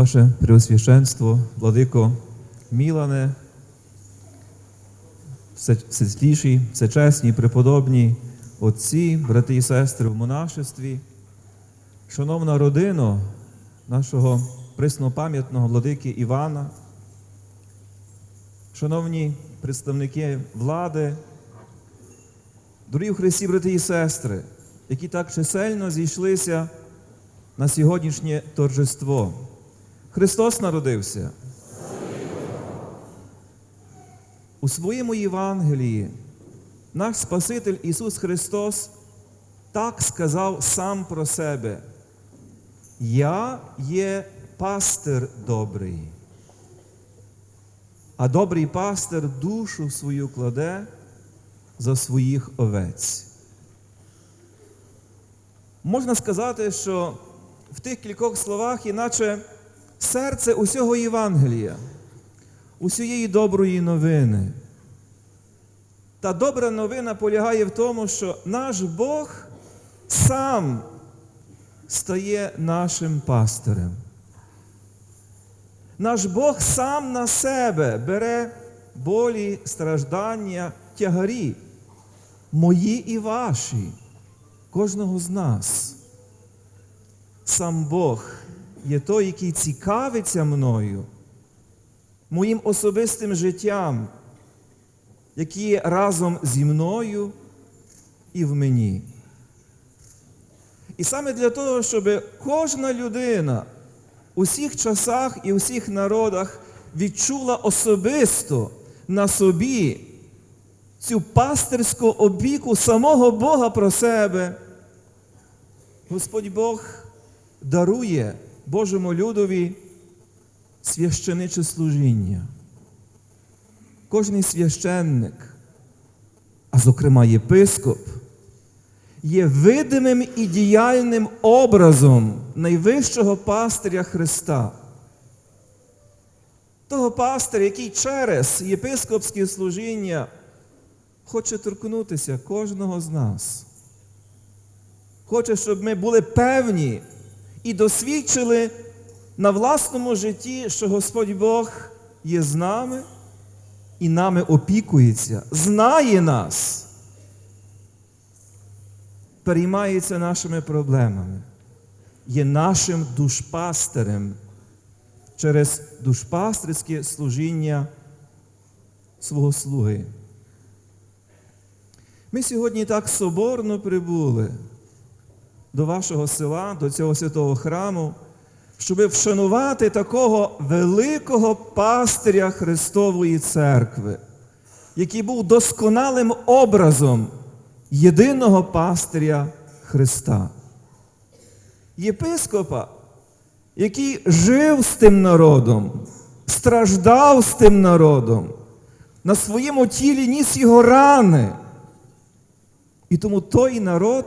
Ваше Преосвященство, Владико Мілане, все- всесвітліші, всечесні, преподобні отці, брати і сестри в монашестві, шановна родина нашого преснопам'ятного владики Івана, шановні представники влади, дорогі в Христі, брати і сестри, які так чисельно зійшлися на сьогоднішнє торжество. Христос народився. У своєму Євангелії наш Спаситель Ісус Христос так сказав сам про себе. Я є пастир добрий. А добрий пастир душу свою кладе за своїх овець. Можна сказати, що в тих кількох словах, іначе серце усього Євангелія, усієї доброї новини. Та добра новина полягає в тому, що наш Бог сам стає нашим пастирем. Наш Бог сам на себе бере болі, страждання, тягарі, мої і ваші, кожного з нас. Сам Бог є той, який цікавиться мною, моїм особистим життям, який є разом зі мною і в мені. І саме для того, щоб кожна людина у всіх часах і у всіх народах відчула особисто на собі цю пастирську опіку самого Бога про себе, Господь Бог дарує Божому людові священиче служіння. Кожний священник, а зокрема єпископ, є видимим і діяльним образом найвищого пастиря Христа. Того пастиря, який через єпископське служіння хоче торкнутися кожного з нас. Хоче, щоб ми були певні і досвідчили на власному житті, що Господь Бог є з нами і нами опікується, знає нас, переймається нашими проблемами, є нашим душпастерем через душпастерське служіння свого слуги. Ми сьогодні так соборно прибули до вашого села, до цього святого храму, щоб вшанувати такого великого пастиря Христової церкви, який був досконалим образом єдиного пастиря Христа. Єпископа, який жив з тим народом, страждав з тим народом, на своєму тілі ніс його рани. І тому той народ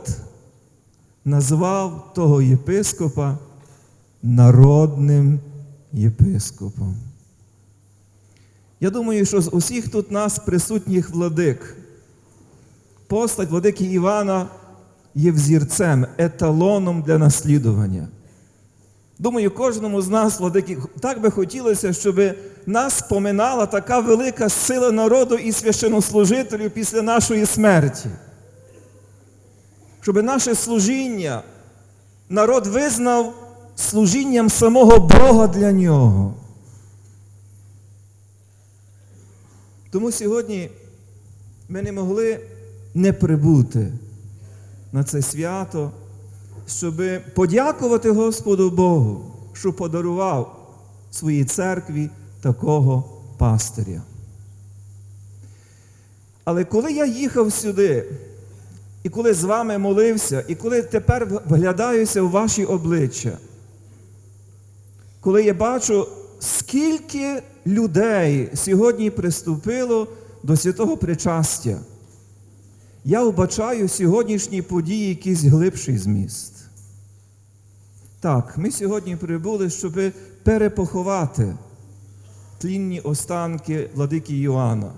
назвав того єпископа народним єпископом. Я думаю, що з усіх тут нас присутніх владик, постать владики Івана є взірцем, еталоном для наслідування. Думаю, кожному з нас, владики, так би хотілося, щоб нас поминала така велика сила народу і священнослужителів після нашої смерті щоб наше служіння народ визнав служінням самого Бога для нього. Тому сьогодні ми не могли не прибути на це свято, щоб подякувати Господу Богу, що подарував своїй церкві такого пастиря. Але коли я їхав сюди, і коли з вами молився, і коли тепер вглядаюся в ваші обличчя, коли я бачу, скільки людей сьогодні приступило до святого причастя, я вбачаю сьогоднішні події якийсь глибший зміст. Так, ми сьогодні прибули, щоб перепоховати тлінні останки владики Йоанна.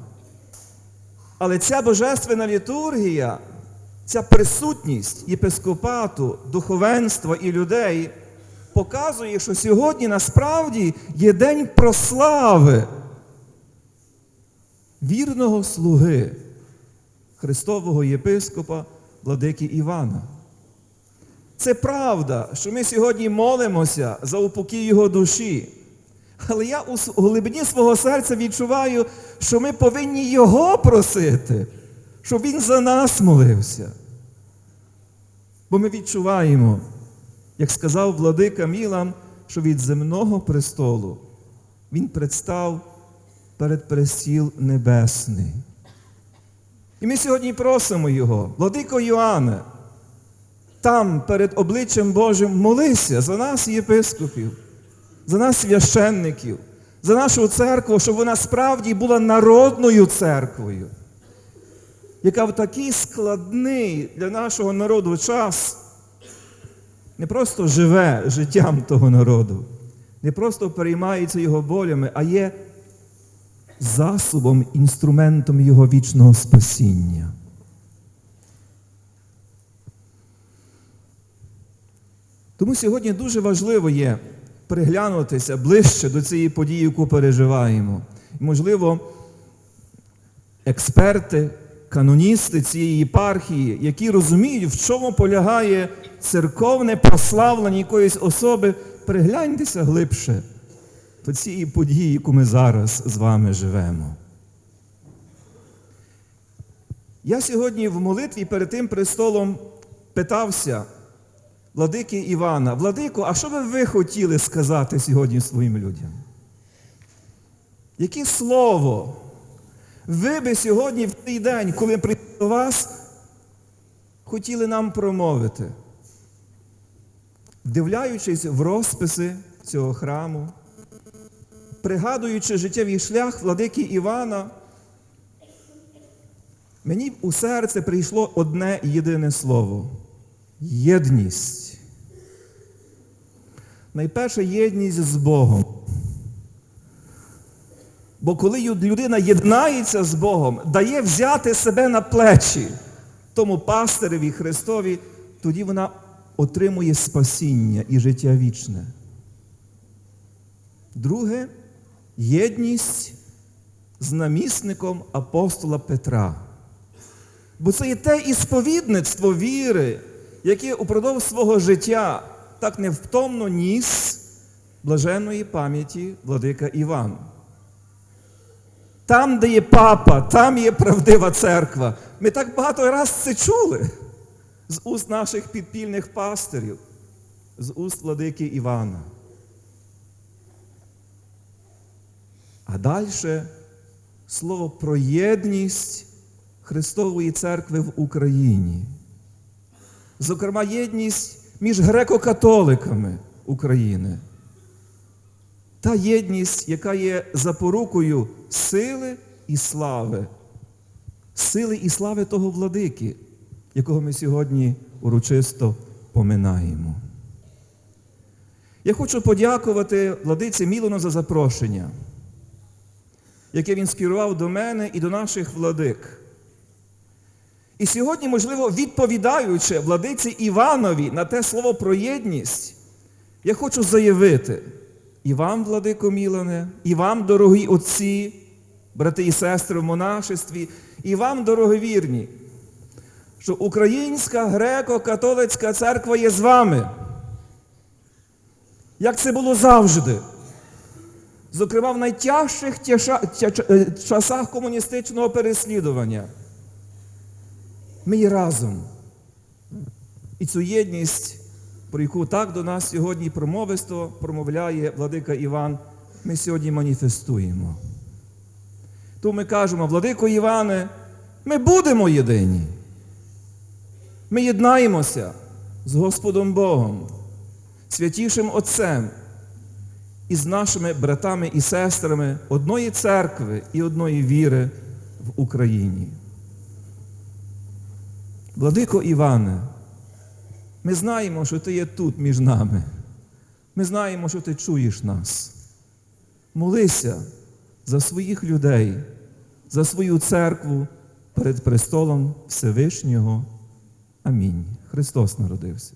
Але ця божественна літургія ця присутність єпископату, духовенства і людей показує, що сьогодні насправді є день прослави вірного слуги Христового єпископа Владики Івана. Це правда, що ми сьогодні молимося за упокій його душі. Але я у глибині свого серця відчуваю, що ми повинні його просити, щоб він за нас молився. Бо ми відчуваємо, як сказав владика Мілан, що від земного престолу він представ перед престіл небесний. І ми сьогодні просимо його, владико Йоанне, там перед обличчям Божим молися за нас, єпископів, за нас священників, за нашу церкву, щоб вона справді була народною церквою, яка в такий складний для нашого народу час не просто живе життям того народу, не просто переймається його болями, а є засобом, інструментом його вічного спасіння. Тому сьогодні дуже важливо є приглянутися ближче до цієї події, яку переживаємо. Можливо, експерти, каноністи цієї єпархії, які розуміють, в чому полягає церковне прославлення якоїсь особи, пригляньтеся глибше до цієї події, яку ми зараз з вами живемо. Я сьогодні в молитві перед тим престолом питався владики Івана, Владико, а що би ви хотіли сказати сьогодні своїм людям? Яке слово ви би сьогодні в той день, коли прийшли до вас, хотіли нам промовити? Вдивляючись в розписи цього храму, пригадуючи життєвий шлях владики Івана, мені у серце прийшло одне єдине слово єдність. Найперше єдність з Богом. Бо коли людина єднається з Богом, дає взяти себе на плечі тому пастиреві Христові, тоді вона отримує спасіння і життя вічне. Друге єдність з намісником апостола Петра. Бо це є те ісповідництво віри, яке упродовж свого життя так невтомно ніс блаженної пам'яті владика Іван. Там, де є папа, там є правдива церква. Ми так багато раз це чули з уст наших підпільних пастирів, з уст владики Івана. А далі слово про єдність Христової церкви в Україні. Зокрема, єдність між греко-католиками України. Та єдність, яка є запорукою сили і слави, сили і слави того владики, якого ми сьогодні урочисто поминаємо. Я хочу подякувати владиці Мілону за запрошення, яке він скерував до мене і до наших владик. І сьогодні, можливо, відповідаючи владиці Іванові на те слово про єдність, я хочу заявити і вам, владико Мілане, і вам, дорогі отці, брати і сестри в монашестві, і вам, дороговірні, що Українська греко-католицька церква є з вами. Як це було завжди. Зокрема, в найтяжчих е, часах комуністичного переслідування. Ми є разом. І цю єдність, про яку так до нас сьогодні промовисто промовляє владика Іван, ми сьогодні маніфестуємо. Тому ми кажемо, владико Іване, ми будемо єдині. Ми єднаємося з Господом Богом, святішим Отцем і з нашими братами і сестрами одної церкви і одної віри в Україні. Владико Іване, ми знаємо, що ти є тут між нами. Ми знаємо, що ти чуєш нас. Молися за своїх людей, за свою церкву перед престолом Всевишнього. Амінь. Христос народився.